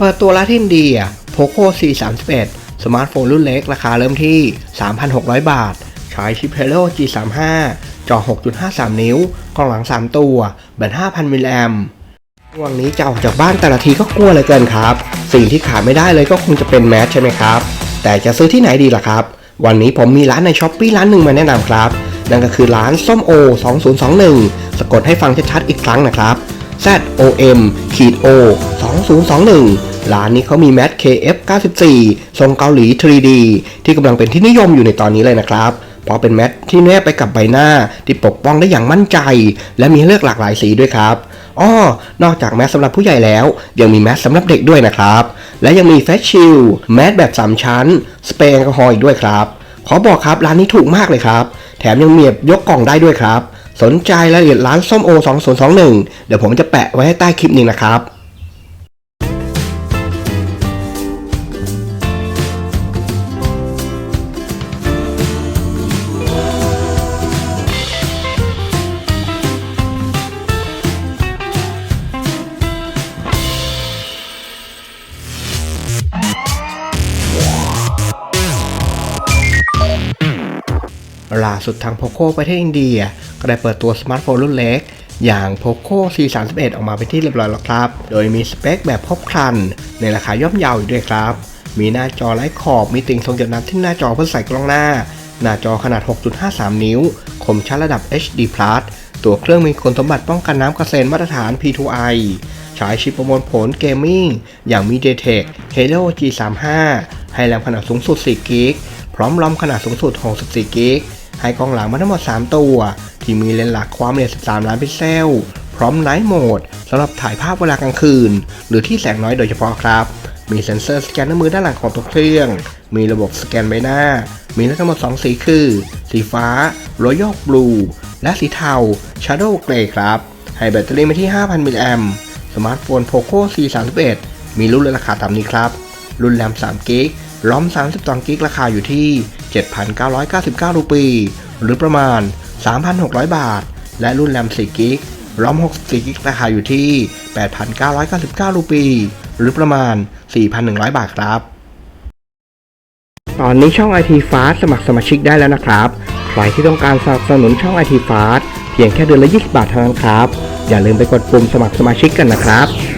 เปิดตัวละที่อินเดีย Poco C31 สมาร์ทโฟนรุ่นเล็กราคาเริ่มที่ 3,600 บาท ใช้ชิป Helio G35 จอ 6.53 นิ้ว กล้องหลัง 3 ตัว แบต 5,000 มิลลิแอมช่วงนี้จะออกจากบ้านแต่ละทีก็กลัวเลยเกินครับ สิ่งที่ขาดไม่ได้เลยก็คงจะเป็นแมสใช่ไหมครับ แต่จะซื้อที่ไหนดีล่ะครับ วันนี้ผมมีร้านในช้อปปี้ร้านหนึ่งมาแนะนำครับ นั่นก็คือร้านส้มโอ 2021 สะกดให้ฟังชัดๆอีกครั้งนะครับ Z O M ขีด O 2021 ร้านนี้เขามีแมส KF 94ทรงเกาหลี 3D ที่กำลังเป็นที่นิยมอยู่ในตอนนี้เลยนะครับเพราะเป็นแมสที่แนบไปกับใบหน้าที่ปกป้องได้อย่างมั่นใจ และมีเลือกหลากหลายสีด้วยครับอ้อนอกจากแมสสำหรับผู้ใหญ่แล้ว ยังมีแมสสำหรับเด็กด้วยนะครับ และยังมีแฟชชิลแมสแบบ 3 ชั้น สเปรย์แอลกอฮอล์อีกด้วยครับ ขอบอกครับร้านนี้ถูกมากเลยครับ แถมยังเมีแบบยกกล่องได้ด้วยครับ สนใจรายละเอียดร้านส้มโอ 2021 เดี๋ยวผมจะแปะไว้ให้ใต้คลิปนี้นะครับ ล่าสุดทาง POCO ประเทศอินเดีย ก็ได้เปิดตัวสมาร์ทโฟนรุ่นเล็ก อย่าง POCO C31 ออกมาเป็นที่เรียบร้อยแล้วครับ โดยมีสเปคแบบครบครัน ในราคาย่อมเยาวอีกด้วยครับ มีหน้าจอไร้ขอบ มีติ่งทรงหยดน้ำที่หน้าจอเพื่อใส่กล้องหน้า หน้าจอขนาด 6.53 นิ้ว คมชัดระดับ HD+ ตัวเครื่องมีคุณสมบัติป้องกันน้ำกระเซ็นมาตรฐาน P2i ใช้ชิปประมวลผลเกมมิ่งอย่าง MediaTek Helio G35 ให้แรมขนาดสูงสุด4 g b พ ร้อมรอมขนาดสูงสุด 64 g b ให้กล้องหลังมาทั้งหมด 3 ตัว ที่มีเลนส์หลักความละเอียด 13 ล้านพิกเซล พร้อมไนท์โหมดสำหรับถ่ายภาพเวลากลางคืน หรือที่แสงน้อยโดยเฉพาะครับ มีเซ็นเซอร์สแกนนอร์มือด้านหลังของตัวเครื่อง มีระบบสแกนใบหน้า มีทั้งหมด 2 สีคือ สีฟ้า Royal Blue และสีเทา Shadow Grey ครับ ให้แบตเตอรี่มาที่ 5,000 มิลลิแอมสมาร์ทโฟน Poco C31 มีรุ่นและราคาตามนี้ครับ รุ่นแรม3กิก รอม 32 กิกราคาอยู่ที่ 7,999 รูปี หรือประมาณ 3,600 บาท และรุ่นแรม 4 กิกรอม 64 กิกราคาอยู่ที่ 8,999 รูปี หรือประมาณ 4,100 บาทครับ ตอนนี้ช่อง IT Fast สมัครสมาชิกได้แล้วนะครับ ใครที่ต้องการสนับสนุนช่อง IT Fast เพียงแค่เดือนละ 20 บาทเท่านั้นครับ อย่าลืมไปกดปุ่มสมัครสมาชิกกันนะครับ